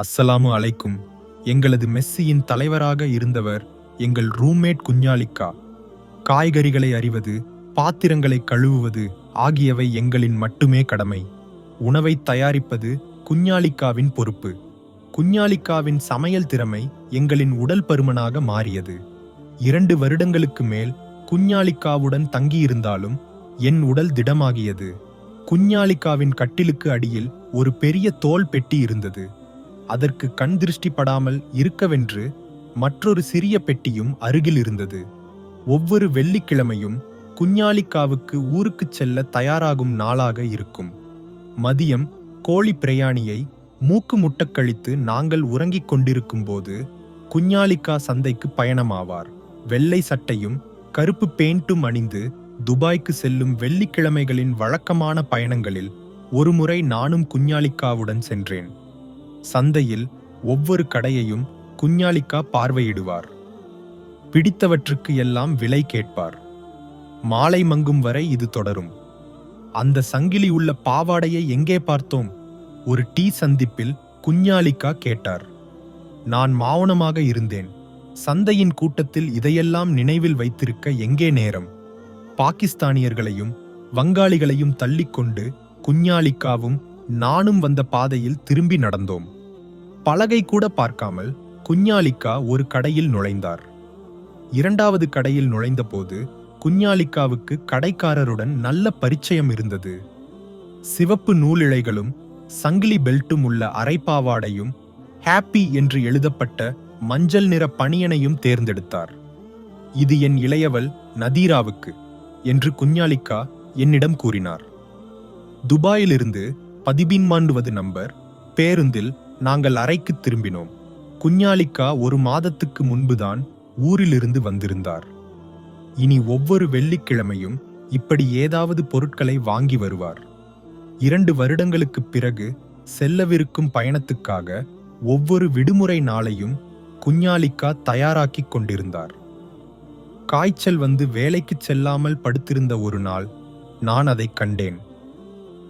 அஸ்ஸலாமு அலைக்கும். எங்களது மெஸ்ஸியின் தலைவராக இருந்தவர் எங்கள் ரூம்மேட் குஞ்ஞாலிக்கா. காய்கறிகளை அறிவது பாத்திரங்களை கழுவுவது ஆகியவை எங்களின் மட்டுமே கடமை. உணவை தயாரிப்பது குஞ்ஞாலிக்காவின் பொறுப்பு. குஞ்ஞாலிக்காவின் சமையல் திறமை எங்களின் உடல் பருமனாக மாறியது. இரண்டு வருடங்களுக்கு மேல் குஞ்ஞாலிக்காவுடன் தங்கியிருந்தாலும் என் உடல் திடமாகியது. குஞ்ஞாலிக்காவின் கட்டிலுக்கு அடியில் ஒரு பெரிய தோல் பெட்டி இருந்தது. அதற்கு கண் திருஷ்டி படாமல் இருக்கவென்று மற்றொரு சிறிய பெட்டியும் அருகில் இருந்தது. ஒவ்வொரு வெள்ளிக்கிழமையும் குஞ்ஞாலிக்காவுக்கு ஊருக்குச் செல்ல தயாராகும் நாளாக இருக்கும். மதியம் கோழி பிரயாணியை மூக்கு முட்டக்கழித்து நாங்கள் உறங்கிக் கொண்டிருக்கும் போது குஞ்ஞாலிக்கா சந்தைக்கு பயணமாவார். வெள்ளை சட்டையும் கருப்பு பெயிண்ட்டும் அணிந்து துபாய்க்கு செல்லும் வெள்ளிக்கிழமைகளின் வழக்கமான பயணங்களில் ஒருமுறை நானும் குஞ்ஞாலிக்காவுடன் சென்றேன். சந்தையில் ஒவ்வொரு கடையையும் குஞ்ஞாலிக்கா பார்வையிடுவார். பிடித்தவற்றுக்கு எல்லாம் விலை கேட்பார். மாலை மங்கும் வரை இது தொடரும். அந்த சங்கிலி உள்ள பாவாடையை எங்கே பார்த்தோம்? ஒரு டீ சந்திப்பில் குஞ்ஞாலிக்கா கேட்டார். நான் மாவனமாக இருந்தேன். சந்தையின் கூட்டத்தில் இதையெல்லாம் நினைவில் வைத்திருக்க எங்கே நேரம்? பாகிஸ்தானியர்களையும் வங்காளிகளையும் தள்ளிக்கொண்டு குஞ்ஞாலிக்காவும் நானும் வந்த பாதையில் திரும்பி நடந்தோம். பலகை கூட பார்க்காமல் குஞ்ஞாலிக்கா ஒரு கடையில் நுழைந்தார். இரண்டாவது கடையில் நுழைந்தபோது குஞ்ஞாலிக்காவுக்கு கடைக்காரருடன் நல்ல பரிச்சயம் இருந்தது. சிவப்பு நூலிழைகளும் சங்கிலி பெல்ட்டும் உள்ள அரைப்பாவாடையும் ஹாப்பி என்று எழுதப்பட்ட மஞ்சள் நிற பணியனையும் தேர்ந்தெடுத்தார். இது என் இளையவள் நதீராவுக்கு என்று குஞ்ஞாலிக்கா என்னிடம் கூறினார். துபாயிலிருந்து பதிபின்மாண்டுவது நம்பர். பேருந்தில் நாங்கள் அறைக்கு திரும்பினோம். குஞ்ஞாலிக்கா ஒரு மாதத்துக்கு முன்புதான் ஊரிலிருந்து வந்திருந்தார். இனி ஒவ்வொரு வெள்ளிக்கிழமையும் இப்படி ஏதாவது பொருட்களை வாங்கி வருவார். இரண்டு வருடங்களுக்குப் பிறகு செல்லவிருக்கும் பயணத்துக்காக ஒவ்வொரு விடுமுறை நாளையும் குஞ்ஞாலிக்கா தயாராக்கிக் கொண்டிருந்தார். காய்ச்சல் வந்து வேலைக்குச் செல்லாமல் படுத்திருந்த ஒரு நாள் நான் அதைக் கண்டேன்.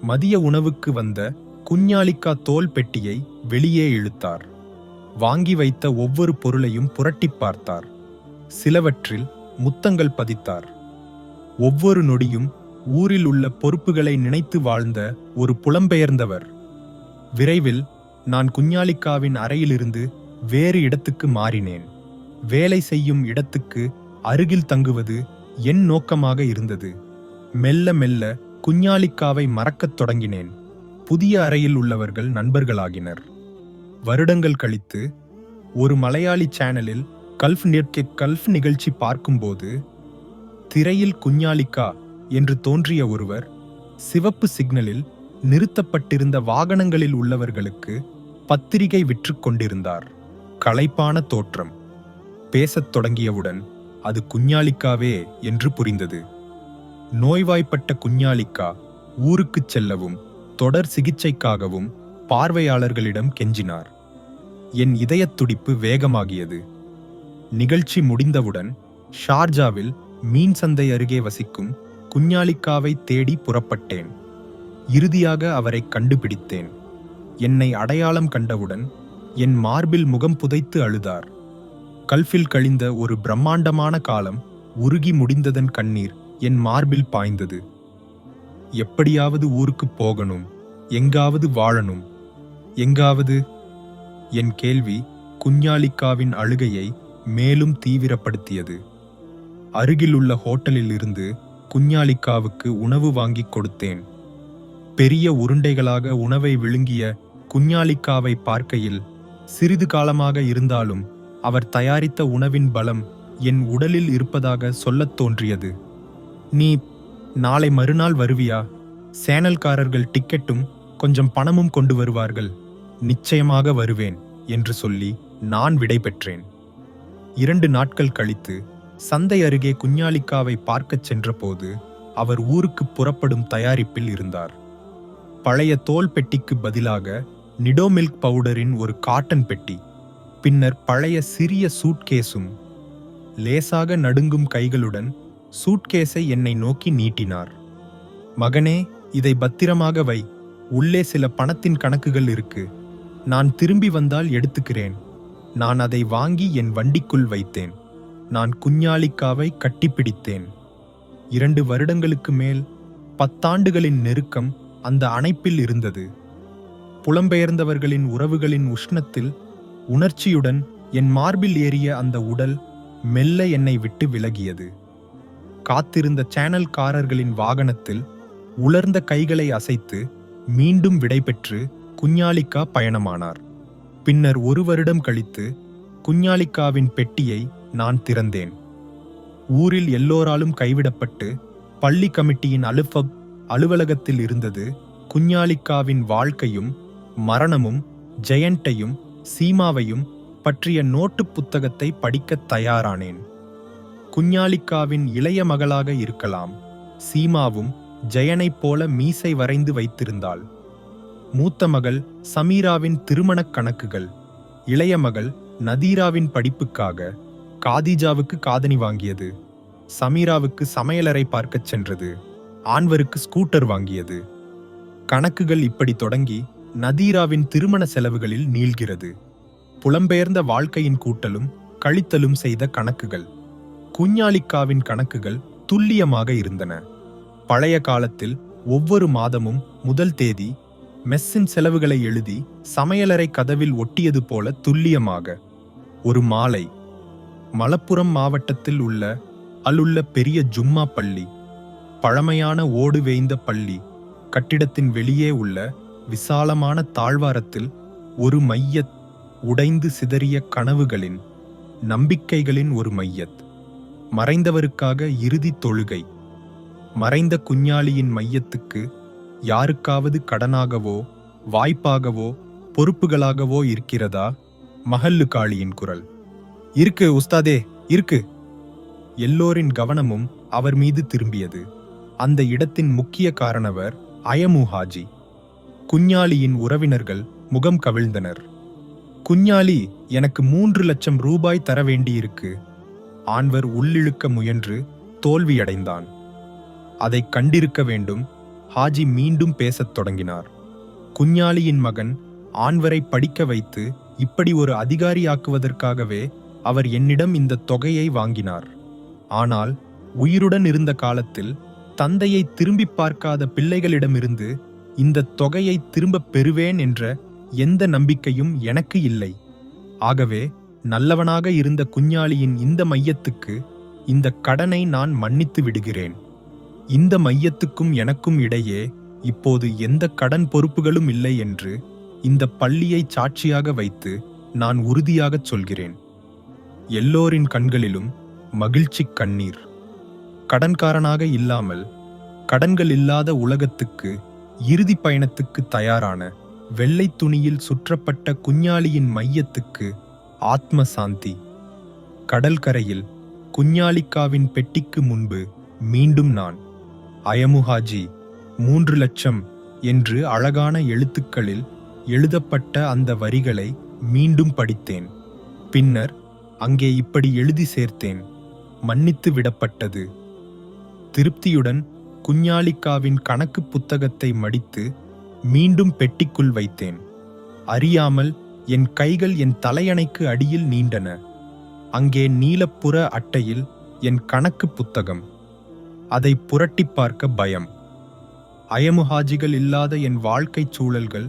மதிய உணவுக்கு வந்த குஞ்ஞாலிக்கா தோல் பெட்டியை வெளியே இழுத்தார். வாங்கி வைத்த ஒவ்வொரு பொருளையும் புரட்டிப் பார்த்தார். சிலவற்றில் முத்தங்கள் பதித்தார். ஒவ்வொரு நொடியும் ஊரில் உள்ள பொறுப்புகளை நினைத்து வாழ்ந்த ஒரு புலம்பெயர்ந்தவர். விரைவில் நான் குஞ்ஞாலிக்காவின் அறையிலிருந்து வேறு இடத்துக்கு மாறினேன். வேலை செய்யும் இடத்துக்கு அருகில் தங்குவது என் நோக்கமாக இருந்தது. மெல்ல மெல்ல குஞ்ஞாலிக்காவை மறக்கத் தொடங்கினேன். புதிய அறையில் உள்ளவர்கள் நண்பர்களாகினர். வருடங்கள் கழித்து ஒரு மலையாளி சேனலில் கல்ஃப் நிற்கே கல்ஃப் நிகழ்ச்சி பார்க்கும்போது திரையில் குஞ்ஞாலிக்கா என்று தோன்றிய ஒருவர் சிவப்பு சிக்னலில் நிறுத்தப்பட்டிருந்த வாகனங்களில் உள்ளவர்களுக்கு பத்திரிகை விற்று கொண்டிருந்தார். களைப்பான தோற்றம். பேசத் தொடங்கியவுடன் அது குஞ்ஞாலிக்காவே என்று புரிந்தது. நோய்வாய்ப்பட்ட குஞ்ஞாலிக்கா ஊருக்குச் செல்லவும் தொடர் சிகிச்சைக்காகவும் பார்வையாளர்களிடம் கெஞ்சினார். என் இதயத் துடிப்பு வேகமாகியது. நிகழ்ச்சி முடிந்தவுடன் ஷார்ஜாவில் மீன் சந்தை அருகே வசிக்கும் குஞ்ஞாலிக்காவை தேடி புறப்பட்டேன். இறுதியாக அவரை கண்டுபிடித்தேன். என்னை அடையாளம் கண்டவுடன் என் மார்பில் முகம் புதைத்து அழுதார். கல்ஃபில் கழிந்த ஒரு பிரம்மாண்டமான காலம் உருகி முடிந்ததன் கண்ணீர் என் மார்பில் பாய்ந்தது. எப்படியாவது ஊருக்கு போகணும் எங்காவது வாழணும். எங்காவது? என் கேள்வி குஞ்ஞாலிக்காவின் அழுகையை மேலும் தீவிரப்படுத்தியது. அருகிலுள்ள ஹோட்டலில் இருந்து குஞ்ஞாலிக்காவுக்கு உணவு வாங்கிக் கொடுத்தேன். பெரிய உருண்டைகளாக உணவை விழுங்கிய குஞ்ஞாலிக்காவை பார்க்கையில் சிறிது காலமாக இருந்தாலும் அவர் தயாரித்த உணவின் பலம் என் உடலில் இருப்பதாக சொல்லத் தோன்றியது. நீ நாளை மறுநாள் வருவியா? சேனல்காரர்கள் டிக்கெட்டும் கொஞ்சம் பணமும் கொண்டு வருவார்கள். நிச்சயமாக வருவேன் என்று சொல்லி நான் விடை பெற்றேன். இரண்டு நாட்கள் கழித்து சந்தை அருகே குஞ்ஞாலிக்காவை பார்க்கச் சென்றபோது அவர் ஊருக்கு புறப்படும் தயாரிப்பில் இருந்தார். பழைய தோல் பெட்டிக்கு பதிலாக நிடோ மில்க் பவுடரின் ஒரு காட்டன் பெட்டி பின்னர் பழைய சிறிய சூட்கேஸும் லேசாக நடுங்கும் கைகளுடன் சூட்கேஸை என்னை நோக்கி நீட்டினார். மகனே இதை பத்திரமாக வை. உள்ளே சில பணத்தின் கணக்குகள் இருக்கு. நான் திரும்பி வந்தால் எடுத்துக்கிறேன். நான் அதை வாங்கி என் வண்டிக்குள் வைத்தேன். நான் குஞ்ஞாலிக்காவை கட்டிப்பிடித்தேன். இரண்டு வருடங்களுக்கு மேல் பத்தாண்டுகளின் நெருக்கம் அந்த அணைப்பில் இருந்தது. புலம்பெயர்ந்தவர்களின் உறவுகளின் உஷ்ணத்தில் உணர்ச்சியுடன் என் மார்பில் ஏறிய அந்த உடல் மெல்ல என்னை விட்டு விலகியது. காத்திருந்த சேனல்காரர்களின் வாகனத்தில் உலர்ந்த கைகளை அசைத்து மீண்டும் விடைபெற்று குஞ்ஞாலிக்கா பயணமானார். பின்னர் ஒரு வருடம் கழித்து குஞ்ஞாலிக்காவின் பெட்டியை நான் திறந்தேன். ஊரில் எல்லோராலும் கைவிடப்பட்டு பள்ளி கமிட்டியின் அலுஃபப் அலுவலகத்தில் இருந்தது குஞ்ஞாலிக்காவின் வாழ்க்கையும் மரணமும் ஜெயண்டையும் சீமாவையும் பற்றிய நோட்டுப் புத்தகத்தை படிக்கத் தயாரானேன். குஞ்ஞாலிக்காவின் இளைய மகளாக இருக்கலாம். சீமாவும் ஜெயனைப் போல மீசை வரைந்து வைத்திருந்தாள். மூத்த மகள் சமீராவின் திருமணக் கணக்குகள். இளைய மகள் நதீராவின் படிப்புக்காக காதிஜாவுக்கு காதணி வாங்கியது. சமீராவுக்கு சமையலறை பார்க்கச் சென்றது. ஆன்வருக்கு ஸ்கூட்டர் வாங்கியது. கணக்குகள் இப்படி தொடங்கி நதீராவின் திருமண செலவுகளில் நீள்கிறது. புலம்பெயர்ந்த வாழ்க்கையின் கூட்டலும் கழித்தலும் செய்த கணக்குகள். குஞ்ஞாலிக்காவின் கணக்குகள் துல்லியமாக இருந்தன. பழைய காலத்தில் ஒவ்வொரு மாதமும் முதல் தேதி மெஸ்ஸின் செலவுகளை எழுதி சமையலறை கதவில் ஒட்டியது போல துல்லியமாக. ஒரு மாலை மலப்புரம் மாவட்டத்தில் உள்ள அலுள்ள பெரிய ஜும்மா பள்ளி பழமையான ஓடு வேய்ந்த பள்ளி கட்டிடத்தின் வெளியே உள்ள விசாலமான தாழ்வாரத்தில் ஒரு மையத் உடைந்து சிதறிய கனவுகளின் நம்பிக்கைகளின் ஒரு மையத். மறைந்தவருக்காக இறுதி தொழுகை. மறைந்த குஞ்ஞாலியின் மையத்துக்கு யாருக்காவது கடனாகவோ வாய்ப்பாகவோ பொறுப்புகளாகவோ இருக்கிறதா? மஹல்லு காளியின் குரல். இருக்கு உஸ்தாதே இருக்கு. எல்லோரின் கவனமும் அவர் மீது திரும்பியது. அந்த இடத்தின் முக்கிய காரணவர் அயமு ஹாஜி குஞ்ஞாலியின் உறவினர்கள் முகம் கவிழ்ந்தனர். குஞ்ஞாலி எனக்கு மூன்று லட்சம் ரூபாய் தர வேண்டியிருக்கு. ஆண்வர் உள்ளிழுக்க முயன்று தோல்வியடைந்தான். அதை கண்டிருக்க வேண்டும் ஹாஜி மீண்டும் பேசத் தொடங்கினார். குஞ்ஞாலியின் மகன் ஆண்வரை படிக்க வைத்து இப்படி ஒரு அதிகாரியாக்குவதற்காகவே அவர் என்னிடம் இந்த தொகையை வாங்கினார். ஆனால் உயிருடன் இருந்த காலத்தில் தந்தையை திரும்பி பார்க்காத பிள்ளைகளிடமிருந்து இந்த தொகையை திரும்பப் பெறுவேன் என்ற எந்த நம்பிக்கையும் எனக்கு இல்லை. ஆகவே நல்லவனாக இருந்த குஞ்ஞாலியின் இந்த மையத்துக்கு இந்த கடனை நான் மன்னித்து விடுகிறேன். இந்த மையத்துக்கும் எனக்கும் இடையே இப்போது எந்த கடன் பொறுப்புகளும் இல்லை என்று இந்த பள்ளியை சாட்சியாக வைத்து நான் உறுதியாகச் சொல்கிறேன். எல்லோரின் கண்களிலும் மகிழ்ச்சி கண்ணீர். கடன்காரனாக இல்லாமல் கடன்கள் இல்லாத உலகத்துக்கு இறுதி பயணத்துக்கு தயாரான வெள்ளை துணியில் சுற்றப்பட்ட குஞ்ஞாலியின் மையத்துக்கு ஆத்ம சாந்தி கடல்கரையில் குஞ்ஞாலிக்காவின் பெட்டிக்கு முன்பு மீண்டும் நான். அயமுஹாஜி மூன்று லட்சம் என்று அழகான எழுத்துக்களில் எழுதப்பட்ட அந்த வரிகளை மீண்டும் படித்தேன். பின்னர் அங்கே இப்படி எழுதி சேர்த்தேன். மன்னித்து விடப்பட்டது. திருப்தியுடன் குஞ்ஞாலிக்காவின் கணக்கு புத்தகத்தை மடித்து மீண்டும் பெட்டிக்குள் வைத்தேன். அறியாமல் என் கைகள் என் தலையணைக்கு அடியில் நீண்டன. அங்கே நீலப்புற அட்டையில் என் கணக்கு புத்தகம். அதை புரட்டிப் பார்க்க பயம். அயமுஹாஜிகள் இல்லாத என் வாழ்க்கைச் சூழல்கள்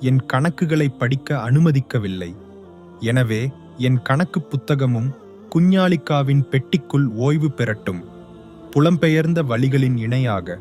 என் கணக்குகளை படிக்க அனுமதிக்கவில்லை. எனவே என் கணக்கு புத்தகமும் குஞ்ஞாலிக்காவின் பெட்டிக்குள் ஓய்வு பெறட்டும். புலம்பெயர்ந்த வழிகளின் இணையாக